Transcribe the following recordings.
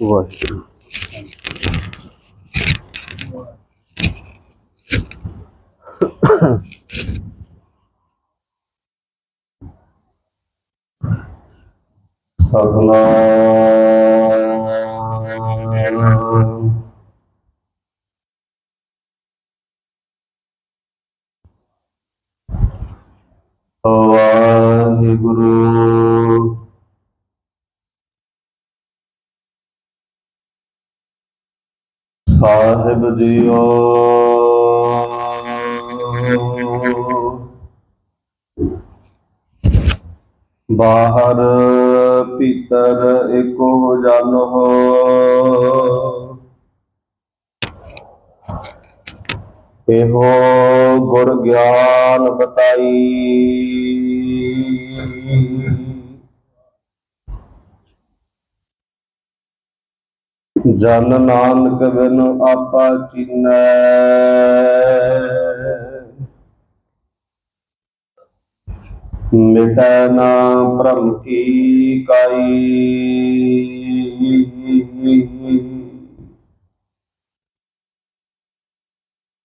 ਵਾਹਿਗੁਰੂ ਸਤਨਾਮ ਵਾਹਿਗੁਰੂ ਸਾਹਿਬ ਜੀਓ। ਬਾਹਰ ਭੀਤਰ ਏਕੋ ਜਨ ਹੋ। ਇਹੋ ਗੁਰ ਗਿਆਨ ਬਤਾਈ। ਜਨ ਨਾਨਕ ਬਿਨ ਆਪਾ ਚੀਨੈ। ਮਿਟੈ ਨਾ ਭ੍ਰਮ ਕੀ ਕਾਈ।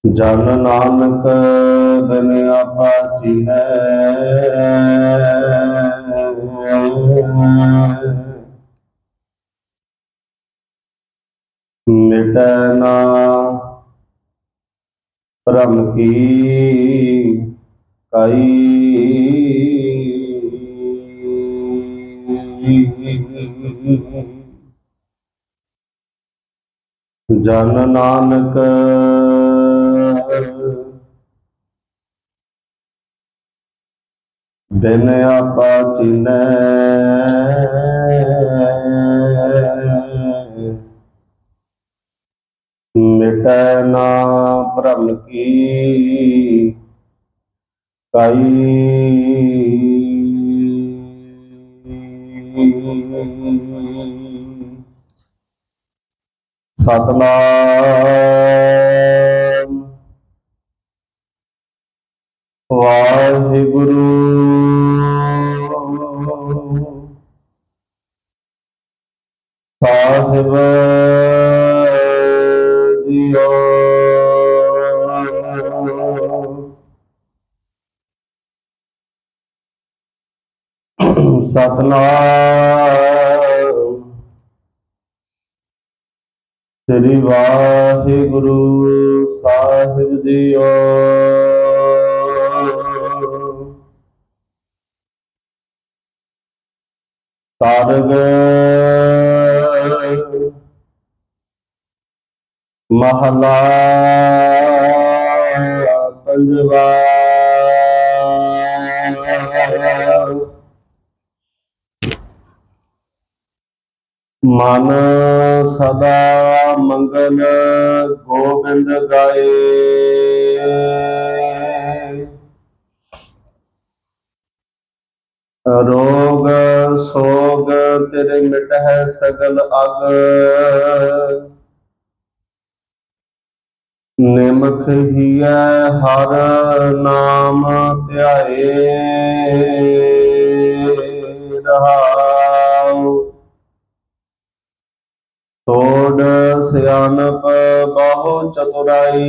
ਜਨ ਨਾਨਕ ਬਿਨ ਆਪਾ ਚੀਨੈ। ਮਿਟੈ ਨਾ ਭ੍ਰਮ ਕੀ ਕਾਈ? ਜਨ ਨਾਨਕ ਬਿਨ ਆਪਾ ਚੀਨੈ। ਮਿਟੈ ਨਾ ਭ੍ਰਮ ਕੀ। ਕਾਈ। ਸਤਨਾਮ। ਵਾਹਿਗੁਰੂ। ਸਾਹਿਬ। ਸਤਨਾਮ। ਸ੍ਰੀ ਵਾਹਿਗੁਰੂ ਸਾਹਿਬ ਜੀਓ। ਤਾਰਗ ਮਹਲਾ ਪੰਜਵਾ। ਮਨ ਸਦਾ ਮੰਗਲ ਗੋਬਿੰਦ ਗਾਏ। ਰੋਗ ਸੋਗ ਤੇਰੇ ਮਿਟਹਿ ਸਗਲ ਅਗ। ਨਿਮਖ ਹੀਐ ਹਰ ਨਾਮ ਧਿਆਏ। ਰਹਾਉ ਤੋੜ ਸਿਆਣਪ ਬਹੁ ਚਤੁਰਾਈ।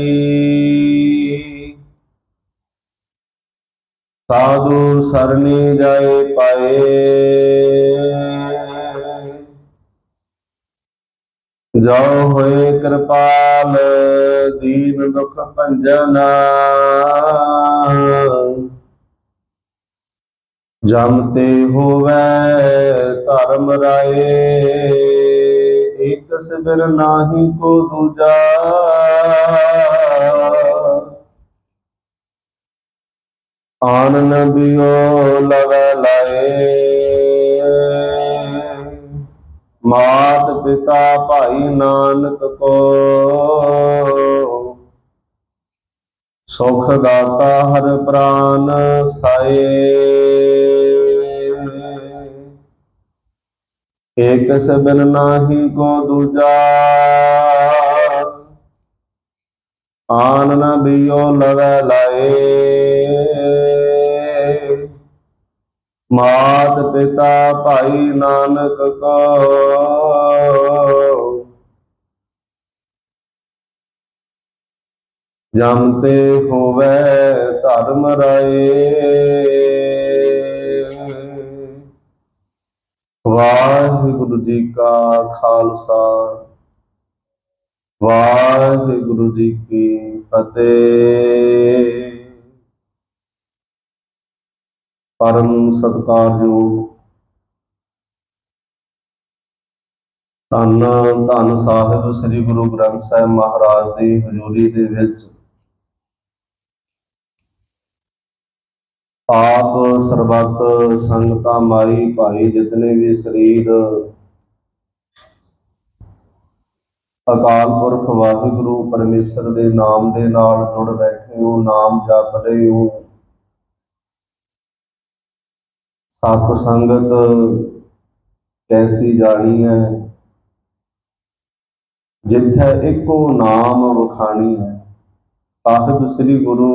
ਸਾਧੂ ਸਰਨੀ ਜਾਏ ਪਾਏ। ਜੋ ਹੋਏ ਕਿਰਪਾਲ, ਦੀਨ ਦੁਖ ਭੰਜਨਾ। ਜਮ ਤੇ ਹੋਵੇ ਧਰਮ ਰਾਏ। ਇਕ ਸਿਬਰ ਨਾਹੀ ਕੋ ਦੂਜਾ। ਆਨੰਦ ਦਿਓ ਲਗ ਲਾਏ। ਮਾਤ ਪਿਤਾ ਭਾਈ ਨਾਨਕ ਕੋ। ਸੁਖ ਦਾਤਾ ਹਰ ਪ੍ਰਾਨ ਸਾਏ। ਏਕ ਸਬਨ ਨਾਹੀ ਕੋ ਦੂਜਾ। ਆਨ ਨ ਬਿਓ ਲਵੈ ਲਾਏ। ਮਾਤ ਪਿਤਾ ਭਾਈ ਨਾਨਕ ਕੋ। ਜਮ ਤੇ ਹੋਵੇ ਧਰਮ ਰਾਏ। ਵਾਹਿਗੁਰੂ ਜੀ ਕਾ ਖਾਲਸਾ। ਵਾਹਿਗੁਰੂ ਜੀ ਕੀ ਫਤਿਹ। ਪਰਮ ਸਤਕਾਰਯੋਗ ਧੰਨ ਧੰਨ ਸਾਹਿਬ ਸ੍ਰੀ ਗੁਰੂ ਗ੍ਰੰਥ ਸਾਹਿਬ ਮਹਾਰਾਜ ਦੀ ਹਜ਼ੂਰੀ ਦੇ ਵਿੱਚ ਆਪ ਸਰਬੱਤ ਸੰਗਤਾਂ ਮਾਈ ਭਾਈ ਜਿਤਨੇ ਵੀ ਸਰੀਰ ਅਕਾਲ ਪੁਰਖ ਵਾਹਿਗੁਰੂ ਪਰਮੇਸ਼ਰ ਦੇ ਨਾਮ ਦੇ ਨਾਲ ਜੁੜ ਬੈਠੇ ਹੋ, ਨਾਮ ਜਪ ਰਹੇ ਹੋ। ਸਤ ਸੰਗਤ ਕੈਸੀ ਜਾਣੀ ਹੈ? ਜਿੱਥੇ ਇੱਕੋ ਨਾਮ ਵਖਾਣੀ ਹੈ ਸਾਹਿਬ ਸ੍ਰੀ ਗੁਰੂ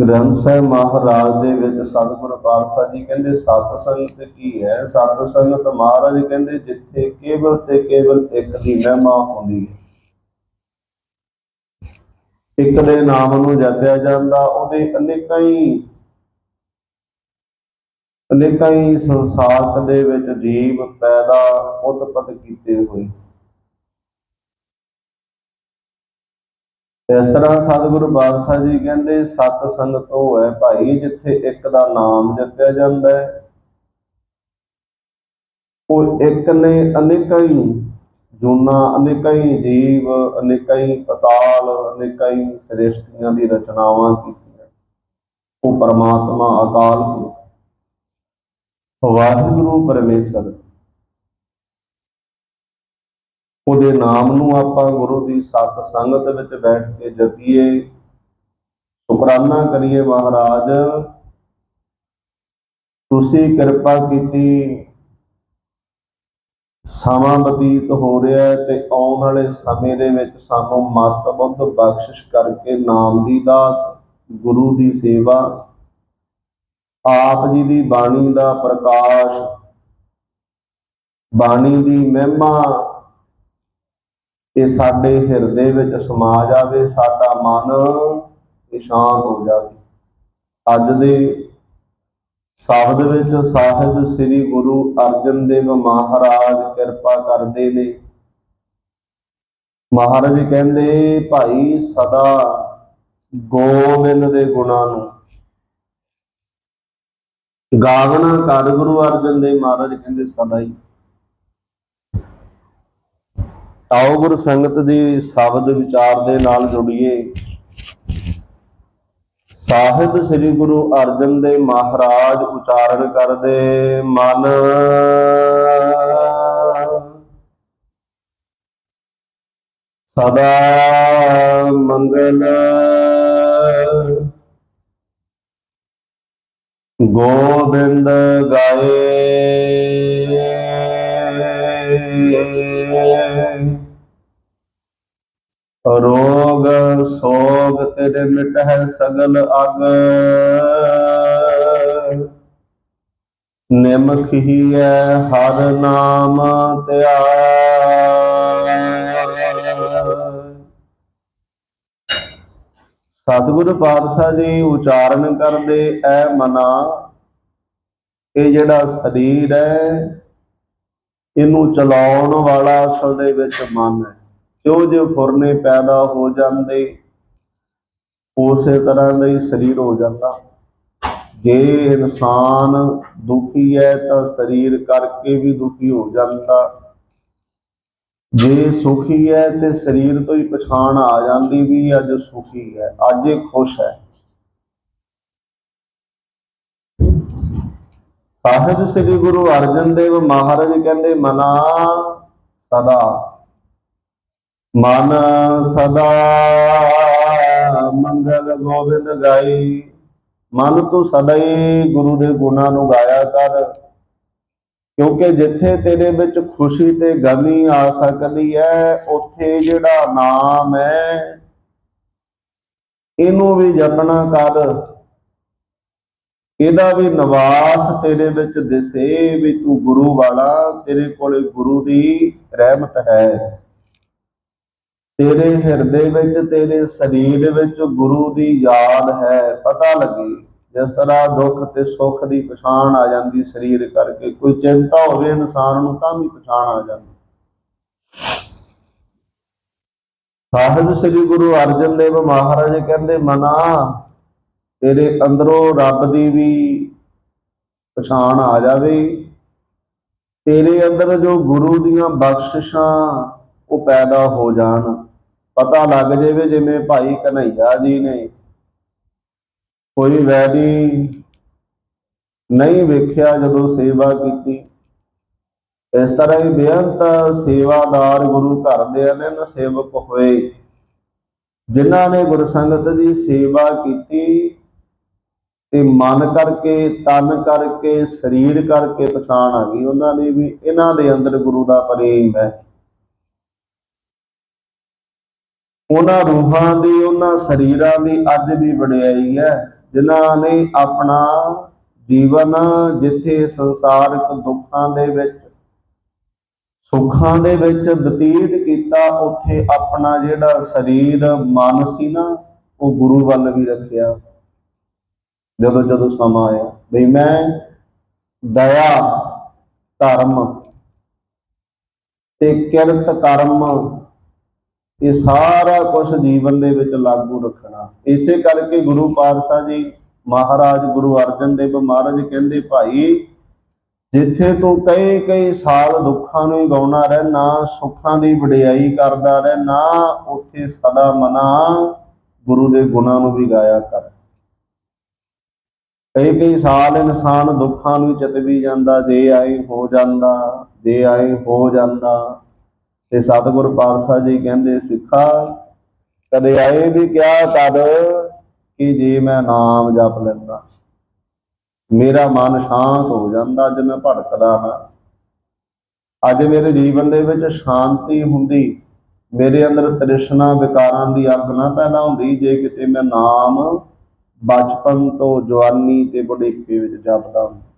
ਗ੍ਰੰਥ ਸਾਹਿਬ ਮਹਾਰਾਜ ਦੇ ਵਿੱਚ ਸਤਿਗੁਰ ਪਾਤਸ਼ਾਹ ਜੀ ਕਹਿੰਦੇ, ਸਤ ਸੰਗਤ ਕੀ ਹੈ? ਸਤ ਸੰਗਤ ਮਹਾਰਾਜ ਕਹਿੰਦੇ, ਜਿੱਥੇ ਕੇਵਲ ਤੇ ਕੇਵਲ ਇੱਕ ਦੀ ਮਹਿਮਾ ਹੁੰਦੀ ਹੈ। ਇੱਕ ਦੇ ਨਾਮ ਨੂੰ ਜਪਿਆ ਜਾਂਦਾ, ਉਹਦੇ ਅਨੇਕਾਂ ਹੀ ਅਨੇਕਾਂ ਹੀ ਸੰਸਾਰਕ ਦੇ ਵਿੱਚ ਜੀਵ ਪੈਦਾ, ਉਤਪਤ ਕੀਤੇ ਹੋਏ। ਇਸ ਤਰ੍ਹਾਂ ਸਤਿਗੁਰੂ ਬਾਦਸ਼ਾਹ ਜੀ ਕਹਿੰਦੇ, ਸਤ ਸੰਗਤ ਉਹ ਹੈ ਭਾਈ ਜਿੱਥੇ ਇੱਕ ਦਾ ਨਾਮ ਜਪਿਆ ਜਾਂਦਾ ਹੈ। ਉਹ ਇੱਕ ਨੇ ਅਨੇਕਾਂ ਹੀ ਜੂਨਾ, ਅਨੇਕਾਂ ਹੀ ਜੀਵ, ਅਨੇਕਾਂ ਹੀ ਪਤਾਲ, ਅਨੇਕਾਂ ਹੀ ਸ੍ਰਿਸ਼ਟੀਆਂ ਦੀ ਰਚਨਾਵਾਂ ਕੀਤੀਆਂ। ਉਹ ਪਰਮਾਤਮਾ ਅਕਾਲ ਪੁਰਖ, ਵਾਹਿਗੁਰੂ ਪਰਮੇਸ਼ਰ। ਉਹਦੇ ਨਾਮ ਨੂੰ ਆਪਾਂ ਗੁਰੂ ਦੀ ਸਤ ਸੰਗਤ ਵਿੱਚ ਬੈਠ ਕੇ ਜਪੀਏ। ਸ਼ੁਕਰਾਨਾ ਕਰੀਏ ਮਹਾਰਾਜ। ਤੁਸੀਂ ਕਿਰਪਾ ਕੀਤੀ। ਸਮਾਂ ਬਤੀਤ ਹੋ ਰਿਹਾ ਹੈ ਤੇ ਆਉਣ ਵਾਲੇ ਸਮੇਂ ਦੇ ਵਿੱਚ ਸਾਨੂੰ ਮਤ ਬੁੱਧ ਬਖਸ਼ਿਸ਼ ਕਰਕੇ ਨਾਮ ਦੀ ਦਾਤ, ਗੁਰੂ ਦੀ ਸੇਵਾ, ਆਪ ਜੀ ਦੀ ਬਾਣੀ ਦਾ ਪ੍ਰਕਾਸ਼, ਬਾਣੀ ਦੀ ਮਹਿਮਾ ਇਹ ਸਾਡੇ ਹਿਰਦੇ ਵਿੱਚ ਸਮਾ ਜਾਵੇ, ਸਾਡਾ ਮਨ ਇਹ ਹੋ ਜਾਵੇ। ਅੱਜ ਦੇ ਸ਼ਬਦ ਵਿੱਚ ਸਾਹਿਬ ਸ੍ਰੀ ਗੁਰੂ ਅਰਜਨ ਦੇਵ ਮਹਾਰਾਜ ਕਿਰਪਾ ਕਰਦੇ ਨੇ। ਮਹਾਰਾਜ ਕਹਿੰਦੇ, ਭਾਈ ਸਦਾ ਗੋਬਿੰਦ ਦੇ ਗੁਣਾਂ ਨੂੰ ਗਾਵਣਾ ਕਰ ਗੁਰੂ ਅਰਜਨ ਦੇਵ ਮਹਾਰਾਜ, ਕਹਿੰਦੇ ਸਦਾ ਹੀ। ਆਓ ਗੁਰ ਸੰਗਤ ਦੀ ਸ਼ਬਦ ਵਿਚਾਰ ਦੇ ਨਾਲ ਜੁੜੀਏ। ਸਾਹਿਬ ਸ੍ਰੀ ਗੁਰੂ ਅਰਜਨ ਦੇਵ ਮਹਾਰਾਜ ਉਚਾਰਨ ਕਰਦੇ ਮਨ। ਸਦਾ ਮੰਗਲ। ਗੋਬਿੰਦ ਗਾਏ। ਰੋਗ ਸੋਗ ਤੇਰੇ ਮਿਟਹਿ ਸਗਲ ਅਗ। ਨਿਮਖ ਹੀ ਹੈ ਹਰ ਨਾਮ ਧਿਆਏ ਸਤਿਗੁਰ ਪਾਤਸ਼ਾਹ ਜੀ ਉਚਾਰਨ ਕਰਦੇ, ਐ ਮਨਾ, ਇਹ ਜਿਹੜਾ ਸਰੀਰ ਹੈ, ਇਹਨੂੰ ਚਲਾਉਣ ਵਾਲਾ ਅਸਲ ਦੇ ਵਿੱਚ ਮਨ ਹੈ। ਕਿਉਂ ਜੋ ਫੁਰਨੇ ਪੈਦਾ ਹੋ ਜਾਂਦੇ, ਉਸੇ ਤਰ੍ਹਾਂ ਦਾ ਹੀ ਸਰੀਰ ਹੋ ਜਾਂਦਾ। ਜੇ ਇਨਸਾਨ ਦੁਖੀ ਹੈ ਤਾਂ ਸਰੀਰ ਕਰਕੇ ਵੀ ਦੁਖੀ ਹੋ ਜਾਂਦਾ। ਜੇ ਸੁਖੀ ਹੈ ਤੇ ਸਰੀਰ ਤੋਂ ਹੀ ਪਛਾਣ ਆ ਜਾਂਦੀ ਵੀ ਅੱਜ ਸੁਖੀ ਹੈ, ਅੱਜ ਇਹ ਖੁਸ਼ ਹੈ। ਸਾਹਿਬ ਸ੍ਰੀ ਗੁਰੂ ਅਰਜਨ ਦੇਵ ਮਹਾਰਾਜ ਕਹਿੰਦੇ, ਮਨਾ ਸਦਾ। ਮਨ ਸਦਾ ਮੰਗਲ ਗੋਬਿੰਦ ਗਾਈ। ਮਨ ਤੂੰ ਸਦਾ ਹੀ ਗੁਰੂ ਦੇ ਗੁਣਾਂ ਨੂੰ ਗਾਇਆ ਕਰ। ਕਿਉਂਕਿ ਜਿੱਥੇ ਤੇਰੇ ਵਿੱਚ ਖੁਸ਼ੀ ਤੇ ਗਮੀ ਆ ਸਕਦੀ ਹੈ ਉੱਥੇ ਜਿਹੜਾ ਨਾਮ ਹੈ ਇਹਨੂੰ ਵੀ ਜਪਣਾ ਕਰ। ਇਹਦਾ ਵੀ ਨਿਵਾਸ ਤੇਰੇ ਵਿੱਚ ਦਿਸੇ ਵੀ ਤੂੰ ਗੁਰੂ ਵਾਲਾ, ਤੇਰੇ ਕੋਲੇ ਗੁਰੂ ਦੀ ਰਹਿਮਤ ਹੈ। ਤੇਰੇ ਹਿਰਦੇ ਵਿੱਚ, ਤੇਰੇ ਸਰੀਰ ਵਿੱਚ ਗੁਰੂ ਦੀ ਯਾਦ ਹੈ, ਪਤਾ ਲੱਗੇ। ਜਿਸ ਤਰ੍ਹਾਂ ਦੁੱਖ ਤੇ ਸੁੱਖ ਦੀ ਪਛਾਣ ਆ ਜਾਂਦੀ ਸਰੀਰ ਕਰਕੇ, ਕੋਈ ਚਿੰਤਾ ਹੋਵੇ ਇਨਸਾਨ ਨੂੰ, ਤਾਂ ਵੀ ਪਛਾਣ ਆ ਜਾਂਦੀ। ਸਾਹਿਬ ਸ੍ਰੀ ਗੁਰੂ ਅਰਜਨ ਦੇਵ ਮਹਾਰਾਜ ਕਹਿੰਦੇ, ਮਨਾ, ਤੇਰੇ ਅੰਦਰੋਂ ਰੱਬ ਦੀ ਵੀ ਪਛਾਣ ਆ ਜਾਵੇ। ਤੇਰੇ ਅੰਦਰ ਜੋ ਗੁਰੂ ਦੀਆਂ ਬਖਸ਼ਿਸ਼ਾਂ, ਉਹ ਪੈਦਾ ਹੋ ਜਾਣ। ਪਤਾ ਲੱਗ ਜਾਵੇ ਜਿਵੇਂ ਭਾਈ ਕਨਈਆ ਜੀ ਨੇ ਕੋਈ ਵੈਦੀ ਨਹੀਂ ਵੇਖਿਆ ਜਦੋਂ ਸੇਵਾ ਕੀਤੀ। ਇਸ ਤਰ੍ਹਾਂ ਹੀ ਬੇਅੰਤ ਸੇਵਾਦਾਰ ਗੁਰੂ ਘਰ ਦੇ ਅਨੰਨ ਸੇਵਕ ਹੋਏ, ਜਿਨ੍ਹਾਂ ਨੇ ਗੁਰਸੰਗਤ ਦੀ ਸੇਵਾ ਕੀਤੀ ਤੇ ਮਨ ਕਰਕੇ, ਤਨ ਕਰਕੇ, ਸਰੀਰ ਕਰਕੇ ਪਛਾਣ ਆ ਗਈ। ਉਹਨਾਂ ਦੀ ਵੀ, ਇਹਨਾਂ ਦੇ ਅੰਦਰ ਗੁਰੂ ਦਾ ਪ੍ਰੇਮ ਹੈ। ਉਹਨਾਂ ਰੂਹਾਂ ਦੀ, ਉਹਨਾਂ ਸਰੀਰਾਂ ਦੀ ਅੱਜ ਵੀ ਵਡਿਆਈ ਹੈ, ਜਿਨ੍ਹਾਂ ਨੇ ਆਪਣਾ ਜੀਵਨ ਜਿੱਥੇ ਸੰਸਾਰਿਕ ਦੁੱਖਾਂ ਦੇ ਵਿੱਚ, ਸੁੱਖਾਂ ਦੇ ਵਿੱਚ ਬਤੀਤ ਕੀਤਾ, ਉੱਥੇ ਆਪਣਾ ਜਿਹੜਾ ਸਰੀਰ, ਮਨ ਸੀ ਨਾ, ਉਹ ਗੁਰੂ ਵੱਲ ਵੀ ਰੱਖਿਆ। ਜਦੋਂ ਜਦੋਂ ਸਮਾਂ ਆਇਆ, ਵੀ ਮੈਂ ਦਇਆ, ਧਰਮ ਤੇ ਕਿਰਤ ਕਰਮ ਇਹ ਸਾਰਾ ਕੁਝ ਜੀਵਨ ਦੇ ਵਿੱਚ ਲਾਗੂ ਰੱਖਣਾ। ਇਸੇ ਕਰਕੇ ਗੁਰੂ ਪਾਤਸ਼ਾਹ ਜੀ ਮਹਾਰਾਜ ਗੁਰੂ ਅਰਜਨ ਦੇਵ ਮਹਾਰਾਜ ਕਹਿੰਦੇ, ਭਾਈ, ਜਿੱਥੇ ਤੂੰ ਕਈ ਕਈ ਸਾਲ ਦੁੱਖਾਂ ਨੂੰ ਹੀ ਗਾਉਣਾ ਰਹਿ, ਨਾ ਸੁੱਖਾਂ ਦੀ ਵਡਿਆਈ ਕਰਦਾ ਰਹਿ, ਨਾ ਉੱਥੇ ਸਦਾ ਮਨਾ ਗੁਰੂ ਦੇ ਗੁਣਾਂ ਨੂੰ ਵੀ ਗਾਇਆ ਕਰ। ਕਈ ਕਈ ਸਾਲ ਇਨਸਾਨ ਦੁੱਖਾਂ ਨੂੰ ਚਤ ਵੀ ਜਾਂਦਾ ਜੇ ਆਏ ਹੋ ਜਾਂਦਾ ਜੇ ਆਏ ਹੋ ਜਾਂਦਾ। ਤੇ ਸਤਿਗੁਰ ਪਾਤਸ਼ਾਹ ਜੀ ਕਹਿੰਦੇ, ਸਿੱਖਾ, ਕਦੇ ਆਏ ਵੀ ਕਿਹਾ ਕਰ ਕਿ ਜੇ ਮੈਂ ਨਾਮ ਜਪ ਲੈਂਦਾ। ਮੇਰਾ ਮਨ ਸ਼ਾਂਤ ਹੋ ਜਾਂਦਾ, ਅੱਜ ਮੈਂ ਭਟਕਦਾ ਨਾ ਅੱਜ ਮੇਰੇ ਜੀਵਨ ਦੇ ਵਿੱਚ ਸ਼ਾਂਤੀ ਹੁੰਦੀ, ਮੇਰੇ ਅੰਦਰ ਤ੍ਰਿਸ਼ਨਾ ਵਿਕਾਰਾਂ ਦੀ ਅੱਗ ਨਾ ਪੈਦਾ ਹੁੰਦੀ, ਜੇ ਕਿਤੇ ਮੈਂ ਨਾਮ ਬਚਪਨ ਤੋਂ ਜਵਾਨੀ ਤੇ ਬੁਢੇਪੇ ਵਿੱਚ ਜਪਦਾ ਹੁੰਦਾ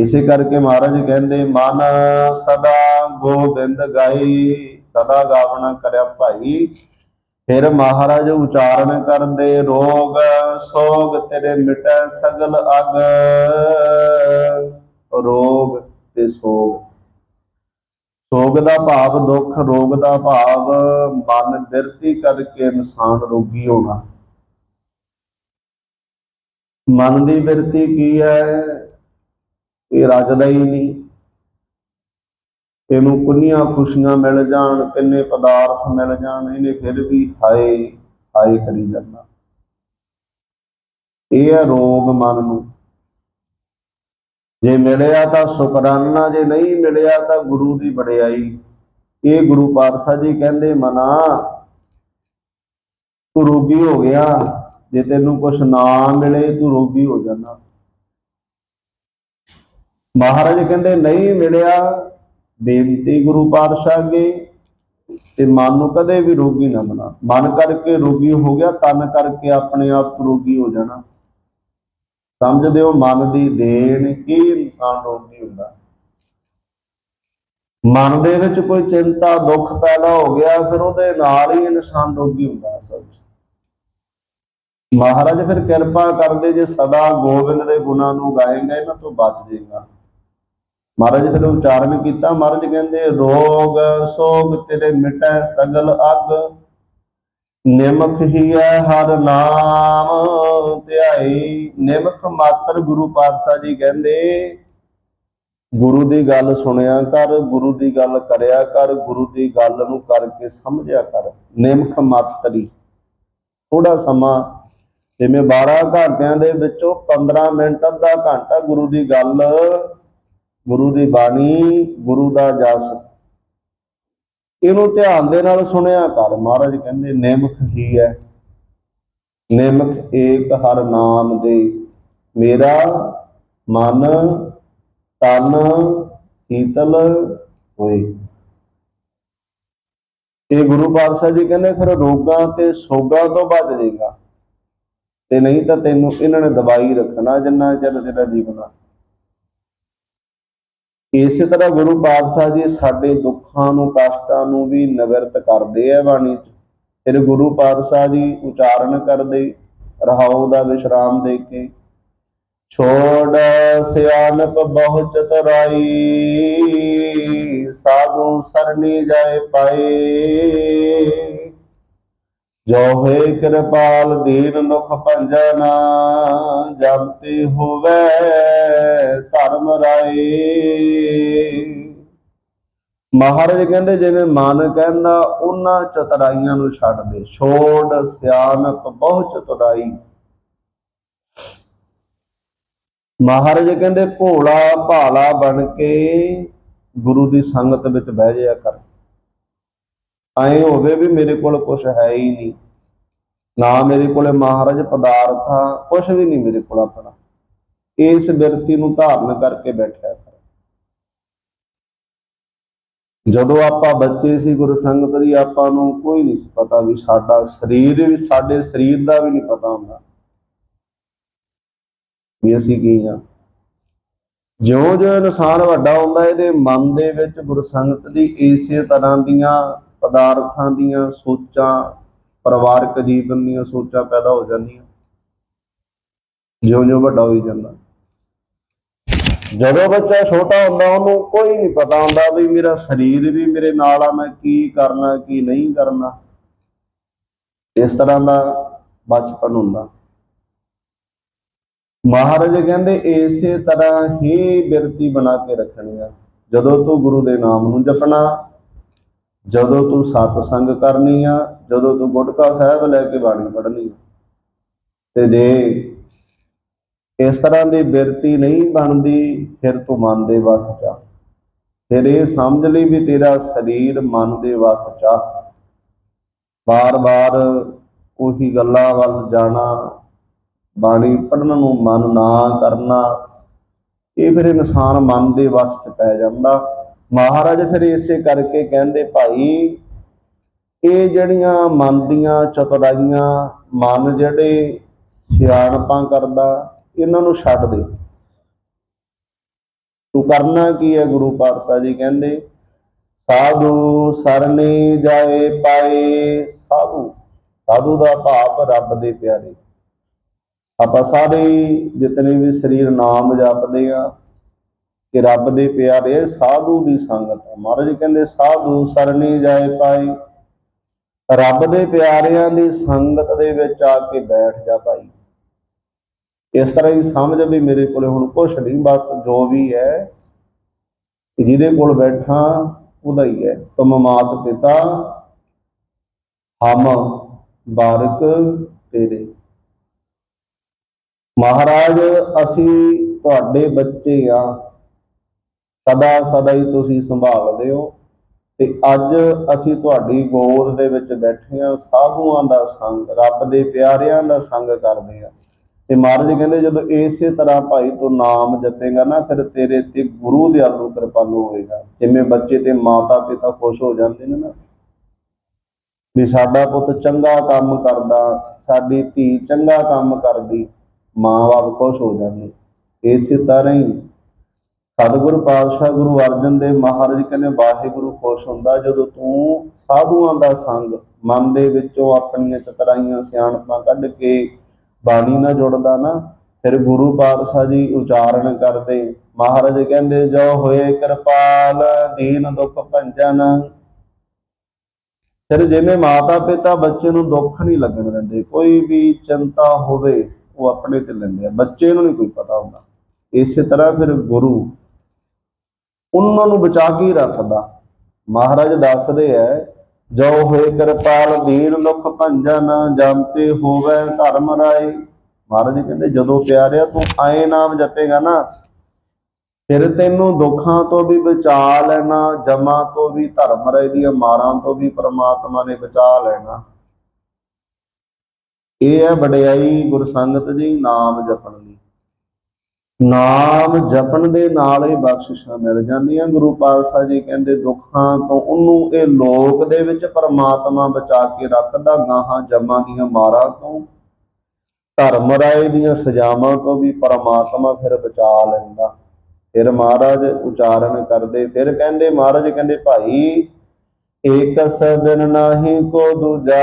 ਇਸੇ ਕਰਕੇ ਮਹਾਰਾਜ ਕਹਿੰਦੇ, ਮਨ ਸਦਾ ਗੋਬਿੰਦ ਗਾਈ, ਸਦਾ ਗਾਵਣਾ ਕਰਿਆ ਭਾਈ। ਫਿਰ ਮਹਾਰਾਜ ਉਚਾਰਨ ਕਰਦੇ ਰੋਗ, ਸੋਗ ਤੇਰੇ ਮਿਟੈ ਸਗਲ ਅਗ। ਰੋਗ ਤੇ ਸੋਗ। ਸੋਗ ਦਾ ਭਾਵ ਦੁੱਖ, ਰੋਗ ਦਾ ਭਾਵ, ਮਨ ਬਿਰਤੀ ਕਰਕੇ ਇਨਸਾਨ ਰੋਗੀ ਹੋਣਾ। ਮਨ ਦੀ ਬਿਰਤੀ ਕੀ ਹੈ? ਇਹ ਰੱਜਦਾ ਹੀ ਨਹੀਂ। ਇਹਨੂੰ ਕੁੰਨੀਆਂ ਖੁਸ਼ੀਆਂ ਮਿਲ ਜਾਣ, ਕਿੰਨੇ ਪਦਾਰਥ ਮਿਲ ਜਾਣ, ਇਹਨੇ ਫਿਰ ਵੀ ਹਾਏ ਹਾਏ ਕਰੀ ਜਾਂਦਾ। ਇਹ ਹੈ ਰੋਗ ਮਨ ਨੂੰ। ਜੇ ਮਿਲਿਆ ਤਾਂ ਸ਼ੁਕਰਾਨਾ, ਜੇ ਨਹੀਂ ਮਿਲਿਆ ਤਾਂ ਗੁਰੂ ਦੀ ਵਡਿਆਈ। ਇਹ ਗੁਰੂ ਪਾਤਸ਼ਾਹ ਜੀ ਕਹਿੰਦੇ, ਮਨਾ, ਤੂੰ ਰੋਗੀ ਹੋ ਗਿਆ, ਜੇ ਤੈਨੂੰ ਕੁਛ ਨਾ ਮਿਲੇ ਤੂੰ ਰੋਗੀ ਹੋ ਜਾਣਾ। ਮਹਾਰਾਜ ਕਹਿੰਦੇ, ਨਹੀਂ ਮਿਲਿਆ ਬੇਨਤੀ ਗੁਰੂ ਪਾਤਸ਼ਾਹ ਅੱਗੇ ਤੇ ਮਨ ਨੂੰ ਕਦੇ ਵੀ ਰੋਗੀ ਨਾ ਬਣਾ। ਮਨ ਕਰਕੇ ਰੋਗੀ ਹੋ ਗਿਆ, ਤਨ ਕਰਕੇ ਆਪਣੇ ਆਪ ਤੋਂ ਰੋਗੀ ਹੋ ਜਾਣਾ। ਸਮਝਦੇ ਹੋ ਮਨ ਦੀ ਦੇਣ ਕੀ ਇਨਸਾਨ ਰੋਗੀ ਹੁੰਦਾ। ਮਨ ਦੇ ਵਿੱਚ ਕੋਈ ਚਿੰਤਾ, ਦੁੱਖ ਪੈਦਾ ਹੋ ਗਿਆ, ਫਿਰ ਉਹਦੇ ਨਾਲ ਹੀ ਇਨਸਾਨ ਰੋਗੀ ਹੁੰਦਾ ਅਸਲ 'ਚ। ਮਹਾਰਾਜ ਫਿਰ ਕਿਰਪਾ ਕਰਦੇ, ਜੇ ਸਦਾ ਗੋਬਿੰਦ ਦੇ ਗੁਣਾਂ ਨੂੰ ਗਾਏਗਾ, ਇਹਨਾਂ ਤੋਂ ਬਚ ਜਾਏਗਾ। ਮਹਾਰਾਜ ਫਿਰ ਉਚਾਰਨ ਕੀਤਾ। ਮਹਾਰਾਜ ਕਹਿੰਦੇ, ਰੋਗ ਸੋਗ ਤੇਰੇ ਮਿਟੈ ਸਗਲ ਅਗ। ਨਿਮਖ ਹੀ ਹੈ ਹਰ ਨਾਮ ਧਿਆਈ। ਨਿਮਖ ਮਾਤਰ ਗੁਰੂ ਪਾਤਸ਼ਾਹ ਜੀ ਕਹਿੰਦੇ, ਗੁਰੂ ਦੀ ਗੱਲ ਸੁਣਿਆ ਕਰ, ਗੁਰੂ ਦੀ ਗੱਲ ਕਰਿਆ ਕਰ, ਗੁਰੂ ਦੀ ਗੱਲ ਨੂੰ ਕਰਕੇ ਸਮਝਿਆ ਕਰ। ਨਿਮਖ ਮਾਤਰੀ। ਥੋੜਾ ਸਮਾਂ ਜਿਵੇਂ 12 ਘੰਟਿਆਂ ਦੇ ਵਿੱਚੋਂ 15 ਮਿੰਟ ਅੱਧਾ ਘੰਟਾ ਗੁਰੂ ਦੀ ਗੱਲ ਗੁਰੂ ਦੀ ਬਾਣੀ, ਗੁਰੂ ਦਾ ਜਸ। ਇਹਨੂੰ ਧਿਆਨ ਦੇ ਨਾਲ ਸੁਣਿਆ ਕਰ। ਮਹਾਰਾਜ ਕਹਿੰਦੇ ਨਿਮਖ ਹੀ ਹੈ। ਨਿਮਖ ਏਕ ਹਰ ਨਾਮ ਦੇ। ਮੇਰਾ ਮਨ ਤਨ ਸੀਤਲ ਹੋਏ। ਇਹ ਗੁਰੂ ਪਾਤਸ਼ਾਹ ਜੀ ਕਹਿੰਦੇ, ਫਿਰ ਰੋਗਾਂ ਤੇ ਸੋਗਾਂ ਤੋਂ ਬਚ ਜਾਏਗਾ ਤੇ ਨਹੀਂ ਤਾਂ ਤੈਨੂੰ ਇਹਨਾਂ ਨੇ ਦਬਾਈ ਰੱਖਣਾ ਜਿੰਨਾ ਚਿਰ ਤੇਰਾ ਜੀਵਨ ਆ ਇਸੇ ਤਰ੍ਹਾਂ ਗੁਰੂ ਪਾਤਸ਼ਾਹ ਜੀ ਸਾਡੇ ਦੁੱਖਾਂ ਨੂੰ, ਕਸ਼ਟਾਂ ਨੂੰ ਵੀ ਨਿਵਰਤ ਕਰਦੇ ਆ ਬਾਣੀ ਚ। ਫਿਰ ਗੁਰੂ ਪਾਤਸ਼ਾਹ ਜੀ ਉਚਾਰਨ ਕਰਦੇ, ਰਹਾਉ ਦਾ ਵਿਸ਼ਰਾਮ ਦੇ ਕੇ। ਛੋੜ ਸਿਆਣਪ ਬਹੁ ਚਤੁਰਾਈ ਸਾਧੂ ਸਰਨੀ ਜਾਏ ਪਾਏ। ਜੋ ਹੋਏ ਕਿਰਪਾਲ ਦੀਨ ਦੁਖ ਭੰਜਨਾ, ਜਪਤੀ ਹੋਵੇ ਧਰਮ ਰਾਏ। ਮਹਾਰਾਜ ਕਹਿੰਦੇ, ਜਿਵੇਂ ਮਨ ਕਹਿੰਦਾ, ਉਹਨਾਂ ਚਤਰਾਈਆਂ ਨੂੰ ਛੱਡ ਦੇ। ਛੋੜ ਸਿਆਣਪ ਬਹੁ ਚਤੁਰਾਈ। ਮਹਾਰਾਜ ਕਹਿੰਦੇ, ਭੋਲਾ ਭਾਲਾ ਬਣ ਕੇ ਗੁਰੂ ਦੀ ਸੰਗਤ ਵਿੱਚ ਬਹਿ ਜਾਇਆ ਕਰ। ਐ ਹੋਵੇ ਵੀ ਮੇਰੇ ਕੋਲ ਕੁਝ ਹੈ ਹੀ ਨਹੀਂ। ਨਾ ਮੇਰੇ ਕੋਲੇ ਮਹਾਰਾਜ ਪਦਾਰਥ ਕੁਝ ਵੀ ਨਹੀਂ ਮੇਰੇ ਕੋਲ ਆਪਣਾ। ਇਸ ਬਿਰਤੀ ਨੂੰ ਧਾਰਨ ਕਰਕੇ ਬੈਠਿਆ ਕਰ। ਜਦੋਂ ਆਪਾਂ ਬੱਚੇ ਸੀ ਗੁਰੂ ਸੰਗਤ ਦੀ, ਆਪਾਂ ਨੂੰ ਕੋਈ ਨਹੀਂ ਸੀ ਪਤਾ ਵੀ ਸਾਡਾ ਸਰੀਰ ਵੀ, ਸਾਡੇ ਸਰੀਰ ਦਾ ਵੀ ਨਹੀਂ ਪਤਾ ਹੁੰਦਾ। ਵੀ ਅਸੀਂ ਕੀ ਆ? ਜਿਉਂ ਜਿਉਂ ਇਨਸਾਨ ਵੱਡਾ ਹੁੰਦਾ, ਇਹਦੇ ਮਨ ਦੇ ਵਿੱਚ ਗੁਰੂ ਸੰਗਤ ਦੀ ਇਸੇ ਤਰ੍ਹਾਂ ਦੀਆਂ ਪਦਾਰਥਾਂ ਦੀਆਂ ਸੋਚਾਂ, ਪਰਿਵਾਰਕ ਜੀਵਨ ਦੀਆਂ ਸੋਚਾਂ ਪੈਦਾ ਹੋ ਜਾਂਦੀਆਂ। ਜਿਉਂ-ਜਿਉਂ ਵੱਡਾ ਹੋਈ ਜਾਂਦਾ। ਜਦੋਂ ਬੱਚਾ ਛੋਟਾ ਹੁੰਦਾ, ਉਹਨੂੰ ਕੋਈ ਨਹੀਂ ਪਤਾ ਹੁੰਦਾ ਵੀ ਮੇਰਾ ਸਰੀਰ ਵੀ ਮੇਰੇ ਨਾਲ ਆ, ਮੈਂ ਕੀ ਕਰਨਾ, ਕੀ ਨਹੀਂ ਕਰਨਾ। ਇਸ ਤਰ੍ਹਾਂ ਦਾ ਬਚਪਨ ਹੁੰਦਾ। ਮਹਾਰਾਜ ਕਹਿੰਦੇ, ਇਸੇ ਤਰ੍ਹਾਂ ਹੀ ਬਿਰਤੀ ਬਣਾ ਕੇ ਰੱਖਣੀ ਆ ਜਦੋਂ ਤੂੰ ਗੁਰੂ ਦੇ ਨਾਮ ਨੂੰ ਜਪਣਾ ਜਦੋਂ ਤੂੰ ਸਤ ਸੰਗ ਕਰਨੀ ਆ, ਜਦੋਂ ਤੂੰ ਗੁਟਕਾ ਸਾਹਿਬ ਲੈ ਕੇ ਬਾਣੀ ਪੜ੍ਹਨੀ ਆ। ਤੇ ਜੇ ਇਸ ਤਰ੍ਹਾਂ ਦੀ ਬਿਰਤੀ ਨਹੀਂ ਬਣਦੀ, ਫਿਰ ਤੂੰ ਮਨ ਦੇ ਵਸ ਚ ਆ ਫਿਰ ਇਹ ਸਮਝ ਲਈ ਵੀ ਤੇਰਾ ਸਰੀਰ ਮਨ ਦੇ ਵਸ ਚ ਆ ਬਾਰ-ਬਾਰ ਉਹੀ ਗੱਲਾਂ ਵੱਲ ਜਾਣਾ, ਬਾਣੀ ਪੜਨ ਨੂੰ ਮਨ ਨਾ ਕਰਨਾ, ਇਹ ਫਿਰ ਇਨਸਾਨ ਮਨ ਦੇ ਵਸ ਚ ਪੈ ਜਾਂਦਾ। ਮਹਾਰਾਜ ਫਿਰ ਇਸੇ ਕਰਕੇ ਕਹਿੰਦੇ ਭਾਈ, ਇਹ ਜਿਹੜੀਆਂ ਮਨ ਦੀਆਂ ਚਤੁਰਾਈਆਂ, ਮਨ ਜਿਹੜੇ ਸਿਆਣਪਾਂ ਕਰਦਾ, ਇਹਨਾਂ ਨੂੰ ਛੱਡ ਦੇ। ਤੂੰ ਕਰਨਾ ਕੀ ਹੈ ਗੁਰੂ ਪਾਤਸ਼ਾਹ ਜੀ ਕਹਿੰਦੇ, ਸਾਧੂ ਸਰਨੇ ਜਾਏ ਪਾਏ, ਸਾਧੂ ਸਾਧੂ ਦਾ ਭਾਵ ਰੱਬ ਦੇ ਪਿਆਰੇ। ਆਪਾਂ ਸਾਰੇ ਜਿਤਨੇ ਵੀ ਸਰੀਰ ਨਾਮ ਜਪਦੇ ਆ ਕਿ ਰੱਬ ਦੇ ਪਿਆਰੇ ਸਾਧੂ ਦੀ ਸੰਗਤ ਆ। ਮਹਾਰਾਜ ਕਹਿੰਦੇ, ਸਾਧੂ ਸਰਣੀ ਜਾਏ ਪਾਈ ਰੱਬ ਦੇ ਪਿਆਰਿਆਂ ਦੀ ਸੰਗਤ ਦੇ ਵਿੱਚ ਆ ਕੇ ਬੈਠ ਜਾ ਭਾਈ। ਇਸ ਤਰ੍ਹਾਂ ਹੀ ਸਮਝ ਵੀ ਮੇਰੇ ਕੋਲੇ ਹੁਣ ਕੁਛ ਨਹੀਂ, ਬਸ ਜੋ ਵੀ ਹੈ ਜਿਹਦੇ ਕੋਲ ਬੈਠਾ, ਉਹਦਾ ਹੀ ਹੈ। ਤੁਮ ਮਾਤ ਪਿਤਾ, ਹਮ ਬਾਰਕ ਤੇਰੇ। ਮਹਾਰਾਜ, ਅਸੀਂ ਤੁਹਾਡੇ ਬੱਚੇ ਆ। ਸਦਾ ਸਦਾ ਹੀ ਤੁਸੀਂ ਸੰਭਾਲਦੇ ਹੋ। ਤੇ ਅੱਜ ਅਸੀਂ ਤੁਹਾਡੀ ਗੋਦ ਦੇ ਵਿੱਚ ਬੈਠੇ ਆ ਸਾਧੂਆਂ ਦਾ ਸੰਗ, ਰੱਬ ਦੇ ਪਿਆਰਿਆਂ ਦਾ ਸੰਗ ਕਰਦੇ ਆ ਤੇ ਮਹਾਰਾਜ ਕਹਿੰਦੇ, ਜਦੋਂ ਇਸੇ ਤਰ੍ਹਾਂ ਭਾਈ ਤੂੰ ਨਾਮ ਜਪੇਗਾ ਨਾ, ਫਿਰ ਤੇਰੇ ਤੇ ਗੁਰੂ ਦੇ ਆਲੂ ਕਿਰਪਾਲੂ ਹੋਏਗਾ। ਜਿਵੇਂ ਬੱਚੇ ਤੇ ਮਾਤਾ ਪਿਤਾ ਖੁਸ਼ ਹੋ ਜਾਂਦੇ ਨੇ ਨਾ। ਵੀ ਸਾਡਾ ਪੁੱਤ ਚੰਗਾ ਕੰਮ ਕਰਦਾ, ਸਾਡੀ ਧੀ ਚੰਗਾ ਕੰਮ ਕਰਦੀ, ਮਾਂ-ਬਾਪ ਖੁਸ਼ ਹੋ ਜਾਂਦੇ। ਇਸੇ ਤਰ੍ਹਾਂ ਹੀ ਸਤਿਗੁਰੂ ਪਾਤਸ਼ਾਹ ਗੁਰੂ ਅਰਜਨ ਦੇਵ ਮਹਾਰਾਜ ਕਹਿੰਦੇ, ਵਾਹਿਗੁਰੂ ਖੁਸ਼ ਹੁੰਦਾ ਜਦੋਂ ਤੂੰ ਸਾਧੂਆਂ ਦਾ ਸੰਗ ਮਨ ਦੇ ਵਿੱਚੋਂ ਆਪਣੀਆਂ ਚਤਰਾਈਆਂ, ਸਿਆਣਪਾਂ ਕੱਢ ਕੇ ਬਾਣੀ ਨਾਲ ਜੁੜਦਾ ਨਾ, ਫਿਰ ਗੁਰੂ ਪਾਤਸ਼ਾਹ ਜੀ ਉਚਾਰਨ ਕਰਦੇ। ਮਹਾਰਾਜ ਕਹਿੰਦੇ, ਜੋ ਹੋਏ ਕਿਰਪਾਲ, ਦੀਨ ਦੁੱਖ ਭੰਜਨ। ਫਿਰ ਜਿਵੇਂ ਮਾਤਾ ਪਿਤਾ ਬੱਚੇ ਨੂੰ ਦੁੱਖ ਨਹੀਂ ਲੱਗਣ ਦਿੰਦੇ, ਕੋਈ ਵੀ ਚਿੰਤਾ ਹੋਵੇ, ਉਹ ਆਪਣੇ ਤੇ ਲੈਂਦੇ ਆ। ਬੱਚੇ ਨੂੰ ਨਹੀਂ ਕੋਈ ਪਤਾ ਹੁੰਦਾ। ਇਸੇ ਤਰ੍ਹਾਂ ਫਿਰ ਗੁਰੂ ਉਹਨਾਂ ਨੂੰ ਬਚਾ ਕੇ ਰੱਖਦਾ। ਮਹਾਰਾਜ ਦੱਸਦੇ ਐ, ਜੋ ਹੋਏ ਕਿਰਪਾਲ ਵੀਰ ਦੁਖ ਭੰਜਨ ਜੰਤੇ ਹੋਵੇ ਧਰਮ ਰਾਏ। ਮਹਾਰਾਜ ਕਹਿੰਦੇ, ਜਦੋਂ ਪਿਆਰਿਆ ਤੂੰ ਆਏ ਨਾਮ ਜਪੇਗਾ ਨਾ, ਫਿਰ ਤੈਨੂੰ ਦੁੱਖਾਂ ਤੋਂ ਵੀ ਬਚਾ ਲੈਣਾ, ਜਮਾਂ ਤੋਂ ਵੀ ਧਰਮ ਰਾਏ ਦੀਆਂ ਮਾਰਾਂ ਤੋਂ ਵੀ ਪ੍ਰਮਾਤਮਾ ਨੇ ਬਚਾ ਲੈਣਾ। ਇਹ ਹੈ ਵਡਿਆਈ ਗੁਰਸੰਗਤ ਜੀ, ਨਾਮ ਜਪਣ ਦੀ ਨਾਮ ਜਪਣ ਦੇ ਨਾਲ ਹੀ ਬਖਸ਼ਿਸ਼ਾਂ ਮਿਲ ਜਾਂਦੀਆਂ। ਗੁਰੂ ਪਾਤਸ਼ਾਹ ਜੀ ਕਹਿੰਦੇ, ਦੁੱਖਾਂ ਤੋਂ ਉਹਨੂੰ ਇਹ ਲੋਕ ਦੇ ਵਿੱਚ ਪਰਮਾਤਮਾ ਬਚਾ ਕੇ ਰੱਖਦਾ, ਗਾਹਾਂ ਜਮਾਂ ਦੀਆਂ ਮਾਰਾਂ ਤੋਂ। ਧਰਮ ਰਾਏ ਦੀਆਂ ਸਜ਼ਾਵਾਂ ਤੋਂ ਵੀ ਪਰਮਾਤਮਾ ਫਿਰ ਬਚਾ ਲੈਂਦਾ। ਫਿਰ ਮਹਾਰਾਜ ਉਚਾਰਨ ਕਰਦੇ, ਫਿਰ ਕਹਿੰਦੇ, ਮਹਾਰਾਜ ਕਹਿੰਦੇ, ਭਾਈ ਏਕ ਸਦਨ ਨਾਹੀ ਕੋ ਦੂਜਾ।